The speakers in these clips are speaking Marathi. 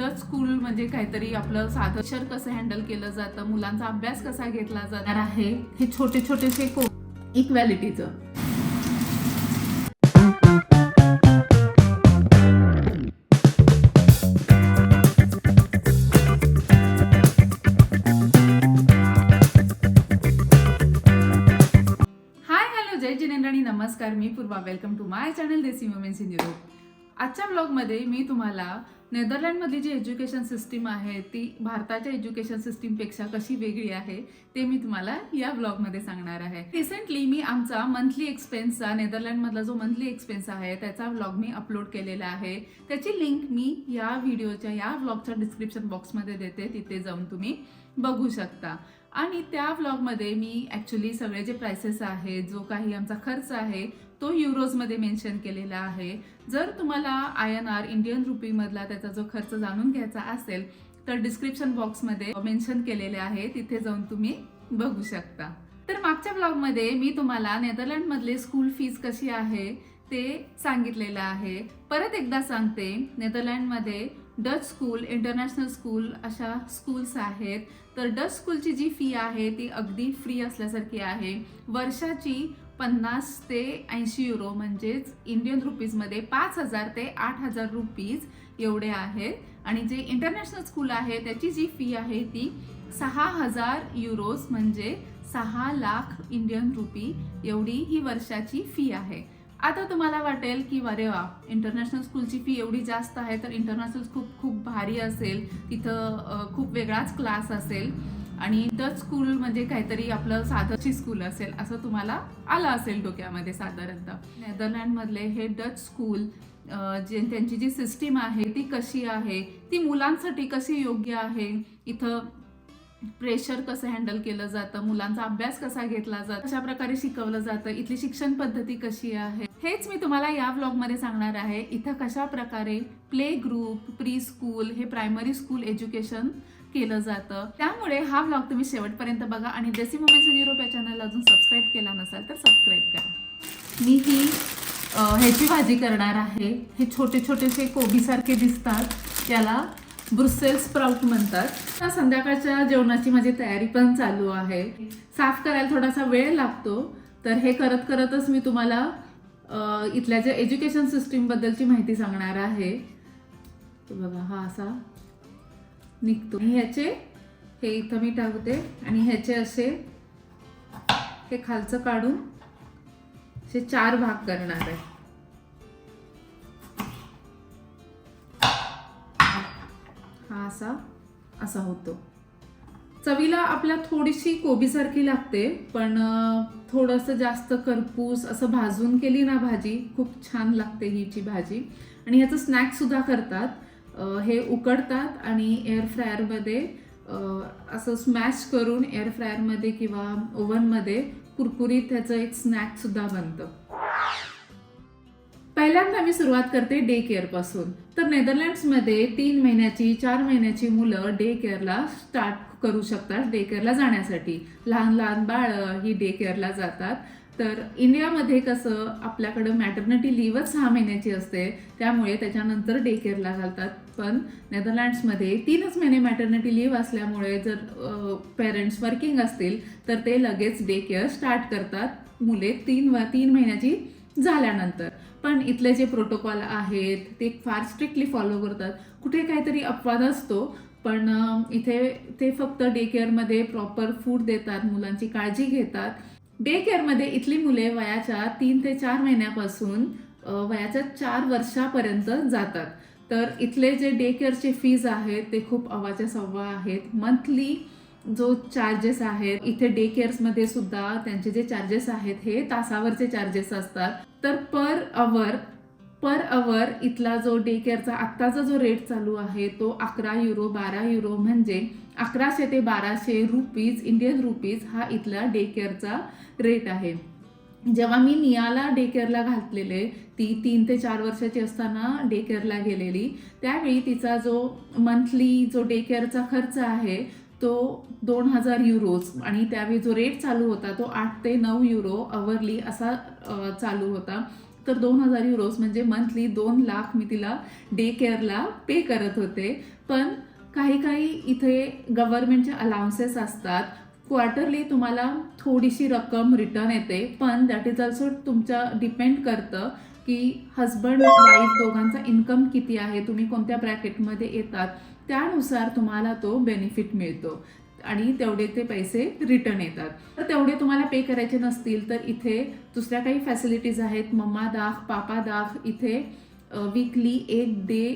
डच स्कूल म्हणजे काहीतरी आपलं साधं शर कसं हँडल केलं जातं मुलांचा अभ्यास कसा घेतला जाणार आहे हे छोटे छोटेसे को इक्वॅलिटीचं हाय हॅलो जय जिनेंद्र आणि नमस्कार मी Purva welcome to my channel desi women's in Europe आजच्या ब्लॉगमध्ये मी तुम्हाला नेदरलँडमधली जी एज्युकेशन सिस्टीम आहे ती भारताच्या एज्युकेशन सिस्टीमपेक्षा कशी वेगळी आहे ते मी तुम्हाला या ब्लॉगमध्ये सांगणार आहे. रिसेंटली मी आमचा मंथली एक्सपेन्सचा नेदरलँडमधला जो मंथली एक्सपेन्स आहे त्याचा ब्लॉग मी अपलोड केलेला आहे. त्याची लिंक मी या व्हिडिओच्या या ब्लॉगच्या डिस्क्रिप्शन बॉक्समध्ये देते तिथे जाऊन तुम्ही बघू शकता. आणि त्या व्लॉगमध्ये मी ॲक्च्युली सगळे जे प्रायसेस आहेत जो काही आमचा खर्च आहे तो युरोजमध्ये मेन्शन केलेला आहे. जर तुम्हाला आय एन आर इंडियन रुपीमधला त्याचा जो खर्च जाणून घ्यायचा असेल तर डिस्क्रिप्शन बॉक्समध्ये मेन्शन केलेले आहे. तिथे जाऊन तुम्ही बघू शकता. तर मागच्या ब्लॉगमध्ये मी तुम्हाला नेदरलँडमधले स्कूल फीज कशी आहे ते सांगितलेलं आहे. परत एकदा सांगते नेदरलँडमध्ये डच स्कूल इंटरनॅशनल स्कूल अशा स्कूल्स आहेत. तर डच स्कूलची जी फी आहे ती अगदी फ्री असल्यासारखी आहे. वर्षाची पन्नास ते ऐंशी युरो म्हणजेच इंडियन रुपीजमध्ये पाच हजार ते आठ हजार रुपीज एवढे आहेत. आणि जे इंटरनॅशनल स्कूल आहे त्याची जी फी आहे ती सहा हजार युरोज म्हणजे सहा लाख इंडियन रुपी एवढी ही वर्षाची फी आहे. आता तुम्हाला वाटेल की अरे वा इंटरनॅशनल स्कूलची फी एवढी जास्त आहे तर इंटरनॅशनल खूप खूप भारी असेल. तिथं खूप वेगळाच क्लास असेल. आणि डच स्कूल म्हणजे काहीतरी आपलं साधंची स्कूल असेल असं तुम्हाला आलं असेल डोक्यामध्ये साधारणतः. नेदरलँडमधले हे डच स्कूल जे त्यांची जी सिस्टीम आहे ती कशी आहे ती मुलांसाठी कशी योग्य आहे इथं प्रेशर कसं हँडल केलं जातं मुलांचा अभ्यास कसा घेतला जातो अशा प्रकारे शिकवलं जातं इथली शिक्षण पद्धती कशी आहे हेच मी तुम्हाला या व्लॉगमध्ये सांगणार आहे. इथं कशा प्रकारे प्ले ग्रुप प्री स्कूल हे प्रायमरी स्कूल एज्युकेशन केलं जातं. त्यामुळे हा व्लॉग तुम्ही शेवटपर्यंत बघा आणि देसी मोमेंट्स युरोप या चॅनलला अजून सबस्क्राईब केला नसाल तर सबस्क्राईब करा. मी ही ह्याची भाजी करणार आहे. हे छोटे छोटेसे कोबीसारखे दिसतात. त्याला ब्रुसेल स्प्राउट म्हणतात. आता संध्याकाळच्या जेवणाची माझी तयारी पण चालू आहे. साफ करायला थोडासा वेळ लागतो. तर हे करत करतच मी तुम्हाला इथल्या ज्या एज्युकेशन सिस्टीम बद्दलची माहिती सांगणार आहे. बघा हा असा निघतो. ह्याचे हे इथं मी टाकते आणि ह्याचे असे हे खालचं काढून असे चार भाग करणार आहे. हा असा असा होतो. चवीला आपल्या थोडीशी कोबीसारखी लागते पण थोडंसं जास्त करपूस असं भाजून केली ना भाजी खूप छान लागते हिची भाजी. आणि ह्याचं स्नॅक सुद्धा करतात. हे उकडतात आणि एअर फ्रायरमध्ये असं स्मॅश करून एअर फ्रायरमध्ये किंवा ओव्हनमध्ये कुरकुरीत त्याचं एक स्नॅक सुद्धा बनतं. पहिल्यांदा मी सुरुवात करते डे केअरपासून. तर नेदरलँड्समध्ये तीन महिन्याची चार महिन्याची मुलं डे केअरला स्टार्ट करू शकतात डे केअरला जाण्यासाठी. लहान लहान बाळं ही डे केअरला जातात. तर इंडियामध्ये कसं आपल्याकडं मॅटर्निटी लीवच सहा महिन्याची असते त्यामुळे त्याच्यानंतर डे केअरला घालतात. पण नेदरलँड्समध्ये तीनच महिने मॅटर्निटी लीव असल्यामुळे जर पेरेंट्स वर्किंग असतील तर ते लगेच डे केअर स्टार्ट करतात. मुले तीन व तीन महिन्याची झाल्यानंतर. पण इथले जे प्रोटोकॉल आहेत ते फार स्ट्रिक्टली फॉलो करतात. कुठे काहीतरी अपवाद असतो पण इथे ते फक्त डे केअरमध्ये प्रॉपर फूड देतात मुलांची काळजी घेतात. डे केअरमध्ये इथली मुले वयाच्या तीन ते चार महिन्यापासून वयाच्या चार वर्षापर्यंत जातात. तर इथले जे डे केअरचे फीज आहेत ते खूप अवाच्या सव्वा आहेत. मंथली जो चार्जेस आहेत इथे डे केअर्समध्ये सुद्धा त्यांचे जे चार्जेस आहेत हे तासावरचे चार्जेस असतात. तर पर अवर पर अवर इथला जो डे केअरचा आत्ताचा जो रेट चालू आहे तो अकरा युरो बारा युरो म्हणजे अकराशे ते बाराशे रुपीज इंडियन रुपीज हा इथला डे केअरचा रेट आहे. जेव्हा मी नियाला डे केअरला घातलेले ती तीन ते चार वर्षाची असताना डे केअरला गेलेली त्यावेळी तिचा जो मंथली जो डे केअरचा खर्च आहे तो दोन हजार युरोज आणि त्यावेळी जो रेट चालू होता तो आठ ते नऊ युरो अवरली असा चालू होता. तर दोन हजार युरोज म्हणजे मंथली दोन लाख मी तिला डे केअरला पे करत होते. पण काही काही इथे गव्हर्नमेंटचे अलाउन्सेस असतात. क्वार्टरली तुम्हाला थोडीशी रक्कम रिटर्न येते. पण दॅट इज ऑल्सो तुमच्या डिपेंड करतं की हजबंड वाईफ दोघांचा इन्कम किती आहे तुम्ही कोणत्या ब्रॅकेटमध्ये येतात त्यानुसार तुम्हाला तो बेनिफिट मिळतो. आणि तेवढे ते पैसे रिटर्न येतात. तर तेवढे तुम्हाला पे करायचे नसतील तर इथे दुसऱ्या काही फॅसिलिटीज आहेत. मम्मा दाख पापा दाख इथे वीकली एक डे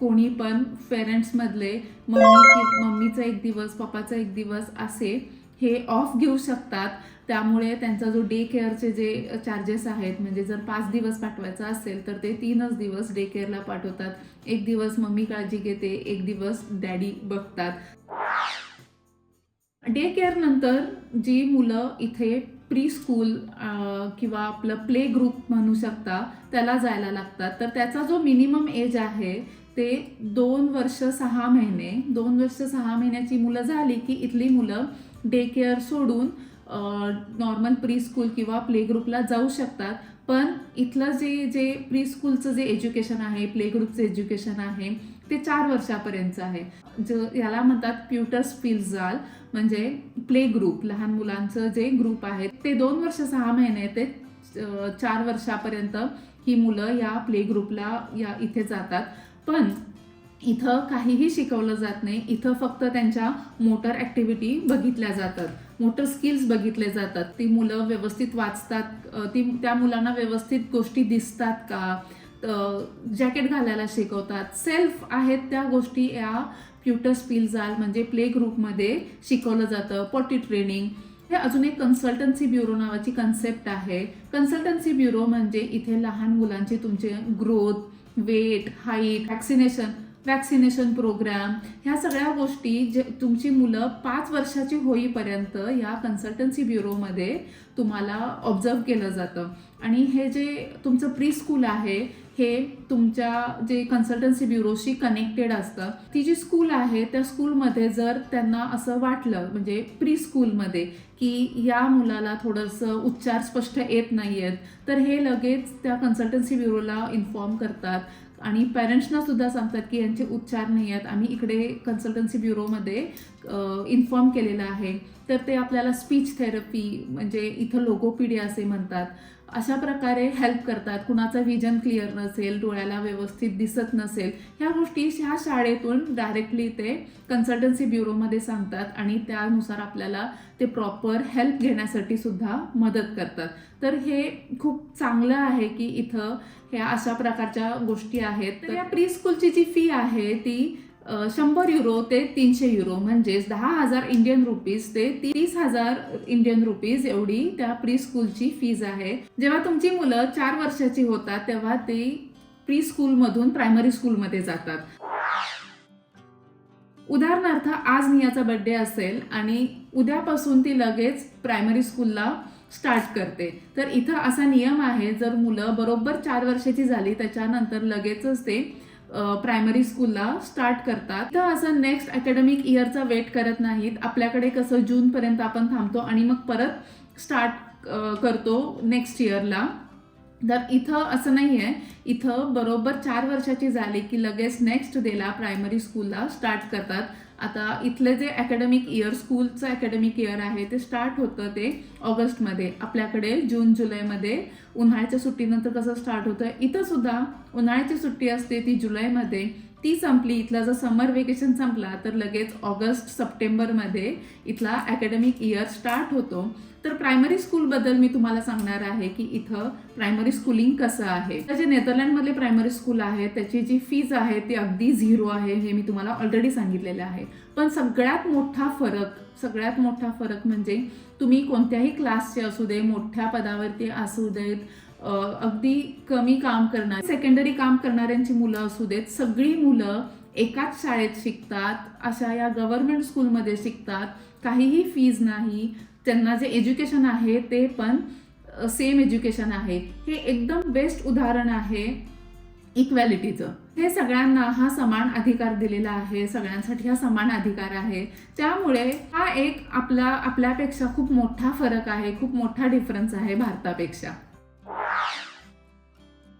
कोणी पण पेरेंट्समधले मम्मी की मम्मीचा एक दिवस पप्पाचा एक दिवस असे हे ऑफ घेऊ शकतात. त्यामुळे त्यांचा जो डे केअरचे जे चार्जेस आहेत म्हणजे जर पाच दिवस पाठवायचा असेल तर ते तीनच दिवस डे केअरला पाठवतात. एक दिवस मम्मी काळजी घेते एक दिवस डॅडी बघतात. डे केअर नंतर जी मुलं इथे प्री स्कूल किंवा आपलं प्ले ग्रुप म्हणू शकता त्याला जायला लागतात. तर त्याचा जो मिनिमम एज आहे ते दोन वर्ष सहा महिने. दोन वर्ष सहा महिन्याची मुलं झाली की इथली मुलं डे केअर सोडून नॉर्मल प्री स्कूल किंवा प्ले ग्रुपला जाऊ शकतात. पण इथलं जे जे प्री स्कूलचं जे एज्युकेशन आहे प्ले ग्रुपचं एज्युकेशन आहे ते चार वर्षापर्यंतचं आहे. ज याला म्हणतात प्युटर्स फिल्झाल म्हणजे प्ले ग्रुप लहान मुलांचं जे ग्रुप आहे ते दोन वर्ष सहा महिने ते चार वर्षापर्यंत ही मुलं या प्ले ग्रुपला या इथे जातात. पण इथं काहीही शिकवलं जात नाही. इथं फक्त त्यांच्या मोटर ॲक्टिव्हिटी बघितल्या जातात. मोटर स्किल्स बघितले जातात. ती मुलं व्यवस्थित वाचतात. ती त्या मुलांना व्यवस्थित गोष्टी दिसतात का? जॅकेट घालायला शिकवतात. सेल्फ आहेत त्या गोष्टी या प्युटर पिलजाल म्हणजे प्ले ग्रुपमध्ये शिकवलं जातं. पॉटी ट्रेनिंग हे अजून एक कन्सल्टन्सी ब्युरो नावाची कन्सेप्ट आहे. कन्सल्टन्सी ब्युरो म्हणजे इथे लहान मुलांची तुमचे growth weight height vaccination vaccination programme ह्या सगळ्या गोष्टी जे तुमची मुलं पाच वर्षाची होईपर्यंत या कन्सल्टन्सी ब्युरोमध्ये तुम्हाला ऑब्झर्व केलं जातं. आणि हे जे तुमचं प्री स्कूल आहे हे तुमच्या जे कन्सल्टन्सी ब्युरोशी कनेक्टेड असतं ती जी स्कूल आहे त्या स्कूलमध्ये जर त्यांना असं वाटलं म्हणजे प्री स्कूलमध्ये की या मुलाला थोडंसं उच्चार स्पष्ट येत नाही आहेत तर हे लगेच त्या कन्सल्टन्सी ब्युरोला इन्फॉर्म करतात. आणि पॅरेंट्सना सुद्धा सांगतात की यांचे उच्चार नाही आहेत आम्ही इकडे कन्सल्टन्सी ब्युरोमध्ये इन्फॉर्म केलेलं आहे. तर ते आपल्याला स्पीच थेरपी म्हणजे इथं लोगोपीडिया असे म्हणतात. अशा प्रकारे हेल्प करतात. कुणाचं विजन क्लिअर नसेल डोळ्याला व्यवस्थित दिसत नसेल ह्या गोष्टी ह्या शाळेतून डायरेक्टली ते कन्सल्टन्सी ब्युरोमध्ये सांगतात आणि त्यानुसार आपल्याला ते प्रॉपर हेल्प घेण्यासाठी सुद्धा मदत करतात. तर हे खूप चांगलं आहे की इथं ह्या अशा प्रकारच्या गोष्टी आहेत. तर या प्री स्कूलची जी फी आहे ती शंभर युरो ते तीनशे युरो म्हणजेच दहा हजार इंडियन रुपीज ते तीस हजार इंडियन रुपीज एवढी त्या प्री स्कूलची फीज आहे. जेव्हा तुमची मुलं चार वर्षाची होतात तेव्हा ती प्री स्कूलमधून प्रायमरी स्कूलमध्ये जातात. उदाहरणार्थ आज नियाचा बर्थडे असेल आणि उद्यापासून ती लगेच प्रायमरी स्कूलला स्टार्ट करते. तर इथं असा नियम आहे जर मुलं बरोबर चार वर्षाची झाली त्याच्यानंतर लगेचच ते प्रायमरी स्कूलला स्टार्ट करतात. तर असं नेक्स्ट अकॅडमिक इयरचा वेट करत नाहीत. आपल्याकडे कसं जूनपर्यंत आपण थांबतो आणि मग परत स्टार्ट करतो नेक्स्ट इयरला तर इथं असं नाही आहे इथं बरोबर चार वर्षाची झाली की लगेच नेक्स्ट डेला प्रायमरी स्कूलला स्टार्ट करतात. आता इथले जे अकॅडमिक इयर स्कूलचं अकॅडमिक इयर आहे ते स्टार्ट होतं ते ऑगस्टमध्ये. आपल्याकडे जून जुलैमध्ये उन्हाळ्याच्या सुट्टीनंतर कसं स्टार्ट होतं? इथं सुद्धा उन्हाळ्याची सुट्टी असते ती जुलैमध्ये. ती संपली इथला जर समर वेकेशन संपला तर लगेच ऑगस्ट सप्टेंबरमध्ये इथला अकॅडमिक इयर स्टार्ट होतो. तर प्रायमरी स्कूलबद्दल मी तुम्हाला सांगणार आहे की इथं प्रायमरी स्कूलिंग कसं आहे. तर जे नेदरलँडमधले प्रायमरी स्कूल आहे त्याची जी फीज आहे ती अगदी झिरो आहे हे मी तुम्हाला ऑलरेडी सांगितलेलं आहे. पण सगळ्यात मोठा फरक सगळ्यात मोठा फरक म्हणजे तुम्ही कोणत्याही क्लासचे असू दे मोठ्या पदावरती असू देत अगदी कमी काम करणार सेकंडरी काम करणाऱ्यांची मुलं असू देत सगळी मुलं एकाच शाळेत शिकतात अशा या गव्हर्नमेंट स्कूलमध्ये शिकतात काहीही फीज नाही त्यांना जे एज्युकेशन आहे ते पण सेम एज्युकेशन आहे. हे एकदम बेस्ट उदाहरण आहे इक्वॅलिटीचं हे सगळ्यांना हा समान अधिकार दिलेला आहे सगळ्यांसाठी हा समान अधिकार आहे. त्यामुळे हा एक आपला आपल्यापेक्षा खूप मोठा फरक आहे खूप मोठा डिफरन्स आहे भारतापेक्षा.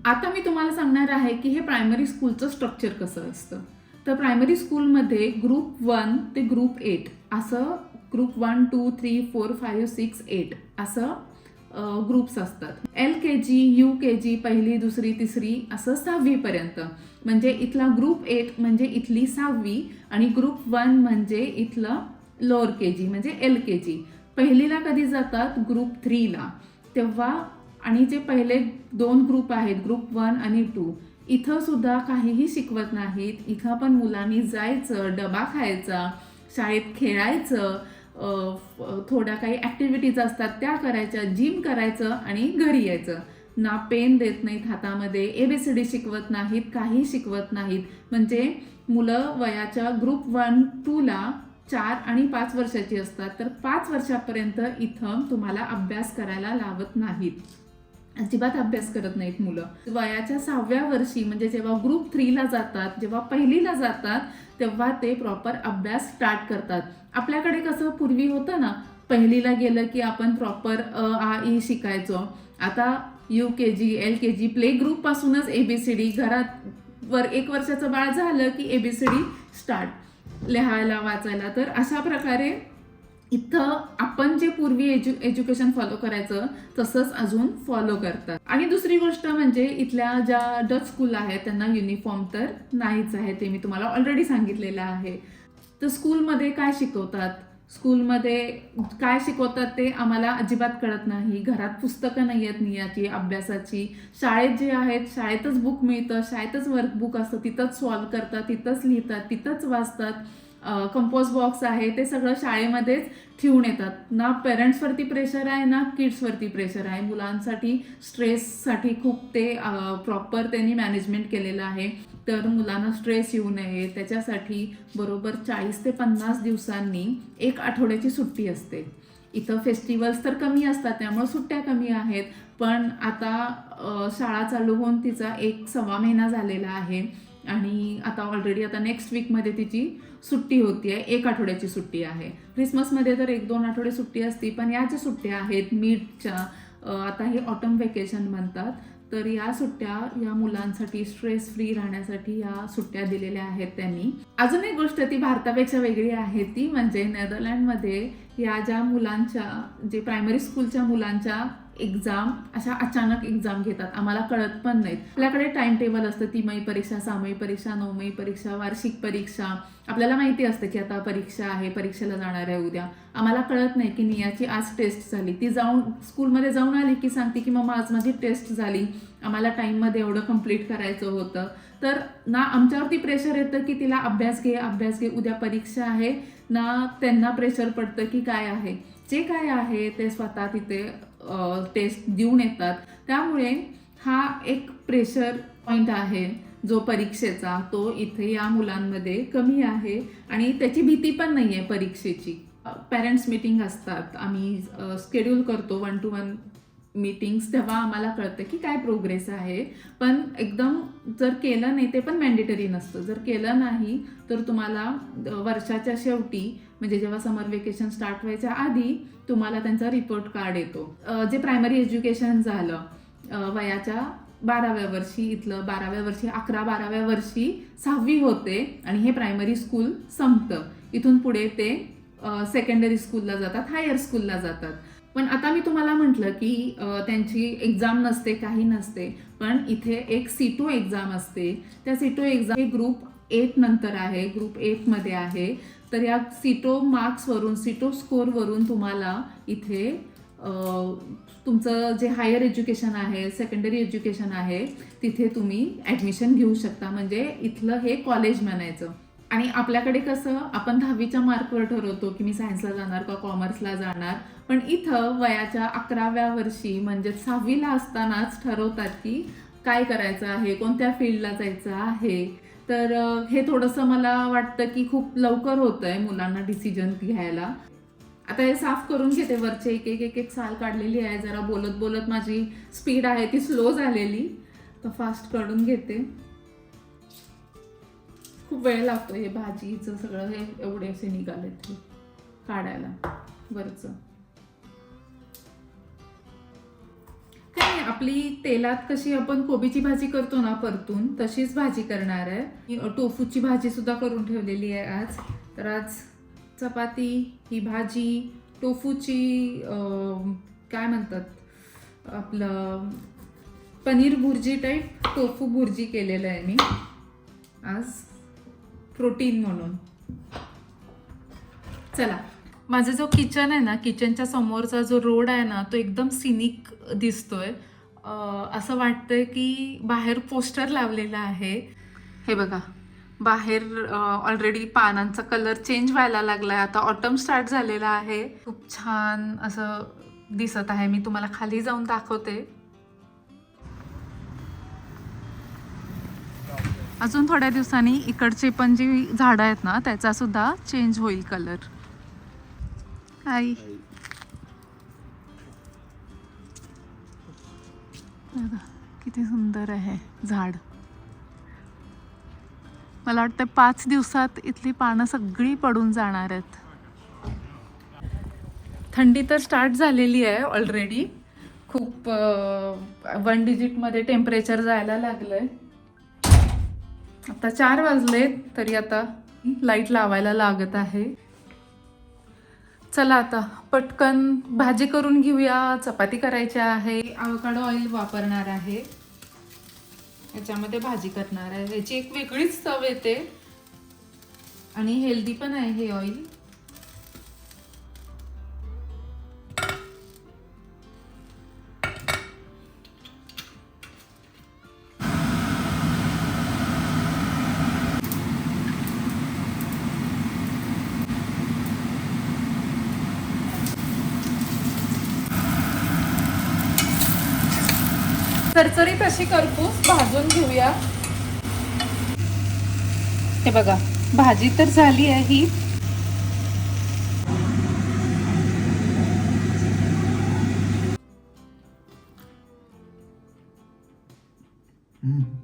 आता मी तुम्हाला सांगणार आहे की हे प्रायमरी स्कूलचं स्ट्रक्चर कसं असतं. तर प्रायमरी स्कूलमध्ये ग्रुप वन ते ग्रुप एट असं group one two three four five six eight असं ग्रुप्स असतात. L K G U K G पहिली दुसरी तिसरी असं सहावीपर्यंत म्हणजे इथला ग्रुप एट म्हणजे इथली सहावी आणि ग्रुप वन म्हणजे इथलं लोअर के जी म्हणजे एल के जी. पहिलीला कधी जातात? ग्रुप थ्रीला. तेव्हा आणि जे पहिले दोन ग्रुप आहेत ग्रुप वन आणि टू इथं सुद्धा काहीही शिकवत नाहीत. इथं पण मुलांनी जायचं डबा खायचा शाळेत खेळायचं थोड्या काही ॲक्टिव्हिटीज असतात त्या करायच्या जिम करायचं आणि घरी यायचं. ना पेन देत नाहीत हातामध्ये ए बी सी डी शिकवत नाहीत काही शिकवत नाहीत. म्हणजे मुलं वयाच्या ग्रुप वन टूला चार आणि पाच वर्षाची असतात. तर पाच वर्षापर्यंत इथं तुम्हाला अभ्यास करायला लावत नाहीत. अजिबात अभ्यास करत नाहीत मुलं. वयाच्या सहाव्या वर्षी म्हणजे जेव्हा ग्रुप थ्रीला जातात जेव्हा पहिलीला जातात तेव्हा ते प्रॉपर अभ्यास स्टार्ट करतात. आपल्याकडे कसं पूर्वी होतं ना पहिलीला गेलं की आपण प्रॉपर अ आ ई शिकायचो. आता U K G L K G play ग्रुपपासूनच A B C D घरात वर एक वर्षाचं बाळ झालं की A B C D start लिहायला वाचायला. तर अशा प्रकारे इथं आपण जे पूर्वी एज्यु एज्युकेशन फॉलो करायचं तसंच अजून फॉलो करतात. आणि दुसरी गोष्ट म्हणजे इथल्या ज्या डच स्कूल आहेत त्यांना युनिफॉर्म तर नाहीच आहे ते मी तुम्हाला ऑलरेडी सांगितलेलं आहे. तर स्कूलमध्ये काय शिकवतात? स्कूलमध्ये काय शिकवतात ते आम्हाला अजिबात कळत नाही. घरात पुस्तकं नाही आहेत नियाची अभ्यासाची. शाळेत जे आहेत शाळेतच बुक मिळतं शाळेतच वर्कबुक असतं तिथंच सॉल्व करतात तिथंच लिहितात तिथंच वाचतात. कंपोज बॉक्स आहे ते सगळं शाळेमध्येच ठेवून येतात. ना पेरेंट्सवरती प्रेशर आहे ना किड्सवरती प्रेशर आहे. मुलांसाठी स्ट्रेससाठी खूप ते प्रॉपर त्यांनी मॅनेजमेंट केलेलं आहे. तर मुलांना स्ट्रेस येऊ नये. त्याच्यासाठी बरोबर चाळीस ते पन्नास दिवसांनी एक आठवड्याची सुट्टी असते. इथं फेस्टिवल्स तर कमी असतात त्यामुळे सुट्ट्या कमी आहेत. पण आता शाळा चालू होऊन तिचा एक सव्वा महिना झालेला आहे. आणि आता ऑलरेडी आता नेक्स्ट वीकमध्ये तिची सुट्टी होती आहे एक आठवड्याची सुट्टी आहे. क्रिसमसमध्ये तर एक दोन आठवडे सुट्टी असती पण या ज्या सुट्ट्या आहेत मीटच्या आता हे ऑटम वेकेशन म्हणतात तर या सुट्ट्या या मुलांसाठी स्ट्रेस फ्री राहण्यासाठी या सुट्ट्या दिलेल्या आहेत त्यांनी. अजून एक गोष्ट ती भारतापेक्षा वेगळी आहे ती म्हणजे नेदरलँडमध्ये या ज्या मुलांच्या जे प्रायमरी स्कूलच्या मुलांच्या एक्झाम अशा अचानक एक्झाम घेतात. आम्हाला कळत पण नाहीत. आपल्याकडे टाइम टेबल असतं. तिमाही परीक्षा सामाई परीक्षा नवमाही परीक्षा वार्षिक परीक्षा. आपल्याला माहिती असतं की आता परीक्षा आहे परीक्षेला जाणार आहे उद्या. आम्हाला कळत नाही की नियाची आज टेस्ट झाली. ती जाऊन स्कूलमध्ये जाऊन आली की सांगते की मम्मा आज माझी टेस्ट झाली. आम्हाला टाईममध्ये एवढं कंप्लीट करायचं होतं. तर ना आमच्यावरती प्रेशर येतं की तिला अभ्यास घे अभ्यास घे. उद्या परीक्षा आहे. ना त्यांना प्रेशर पडतं की काय आहे. जे काय आहे ते स्वतः तिथे टेस्ट देऊन येतात. त्यामुळे हा एक प्रेशर पॉईंट आहे जो परीक्षेचा. तो इथे या मुलांमध्ये कमी आहे आणि त्याची भीती पण नाही आहे परीक्षेची पॅरेंट्स मीटिंग असतात. आम्ही स्केड्यूल करतो वन टू वन मीटिंग्स तेव्हा आम्हाला कळतं की काय प्रोग्रेस आहे. पण एकदम जर केलं नाही ते पण मॅन्डेटरी नसतं. जर केलं नाही तर तुम्हाला वर्षाच्या शेवटी म्हणजे जेव्हा समर वेकेशन स्टार्ट व्हायच्या आधी तुम्हाला त्यांचा रिपोर्ट कार्ड येतो. जे प्रायमरी एज्युकेशन झालं वयाच्या बाराव्या वर्षी इथलं बाराव्या वर्षी अकरा बाराव्या वर्षी सहावी होते आणि हे प्रायमरी स्कूल संपतं. इथून पुढे ते सेकंडरी स्कूलला जातात हायर स्कूलला जातात. पण आता मी तुम्हाला म्हटलं की त्यांची एक्झाम नसते काही नसते. पण इथे एक सी टू एक्झाम असते. त्या सी टू एक्झाम हे ग्रुप एट नंतर आहे. ग्रुप एटमध्ये आहे. तर या सीटो मार्क्सवरून सीटो स्कोरवरून तुम्हाला इथे तुमचं जे हायर एज्युकेशन आहे सेकंडरी एज्युकेशन आहे तिथे तुम्ही ॲडमिशन घेऊ शकता. म्हणजे इथलं हे कॉलेज म्हणायचं. आणि आपल्याकडे कसं आपण दहावीच्या मार्कवर ठरवतो की मी सायन्सला जाणार का कॉमर्सला जाणार. पण इथं वयाच्या अकराव्या वर्षी म्हणजे सहावीला असतानाच ठरवतात की काय करायचं आहे कोणत्या फील्डला जायचं आहे. तर हे थोडंसं मला वाटतं की खूप लवकर होतं आहे मुलांना डिसिजन घ्यायला. आता हे साफ करून घेते वरचे एक एक एक एक साल काढलेली आहे. जरा बोलत बोलत माझी स्पीड आहे ती स्लो झालेली. तर फास्ट काढून घेते. खूप वेळ लागतो हे भाजीचं सगळं हे एवढे असे निघाले ते काढायला वरचं. काय नाही आपली तेलात कशी आपण कोबीची भाजी करतो ना परतून तशीच भाजी करणार आहे. टोफूची भाजी सुद्धा करून ठेवलेली आहे आज. तर आज चपाती ही भाजी टोफूची काय म्हणतात आपलं पनीर भुर्जी टाईप टोफू भुर्जी केलेलं आहे मी आज. प्रोटीन म्हणून. चला माझं जो किचन आहे ना किचनच्या समोरचा जो रोड आहे ना तो एकदम सिनिक दिसतोय. असं वाटतंय की बाहेर पोस्टर लावलेला आहे. हे बघा बाहेर ऑलरेडी पानांचा कलर चेंज व्हायला लागलाय. आता ऑटम स्टार्ट झालेला आहे. खूप छान असं दिसत आहे. मी तुम्हाला खाली जाऊन दाखवते. अजून थोड्या दिवसांनी इकडची पण जी झाडं आहेत ना त्याचा सुद्धा चेंज होईल कलर आई किती सुंदर आहे झाड. मला वाटतं पाच दिवसात इथली पानं सगळी पडून जाणार आहेत. थंडी तर स्टार्ट झालेली आहे ऑलरेडी खूप वन डिजिटमध्ये टेम्परेचर जायला लागलंय. आता चार वाजले तरी आता लाइट लावायला लागत आहे. चला आता पटकन भाजी करून घेऊया चपाती करायची आहे. आवकाडो ऑइल वापरणार आहे. याच्यामध्ये भाजी करणार आहे. याची एक वेगळीच चव येते. आणि हेल्दी पण आहे हे ऑइल अशी करपूस भाजून घेऊया हे बघा भाजी तर झाली आहे ही हं?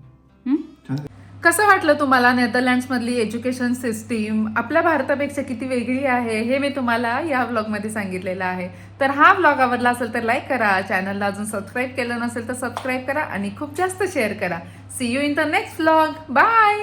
कसं वाटलं तुम्हाला नेदरलँड्समधली एज्युकेशन सिस्टीम? आपल्या भारतापेक्षा किती वेगळी आहे हे मी तुम्हाला या व्लॉगमध्ये सांगितलेलं आहे. तर हा व्लॉग आवडला असेल तर लाईक करा चॅनलला अजून सबस्क्राईब केलं नसेल तर सबस्क्राईब करा आणि खूप जास्त शेअर करा. See you in the next vlog bye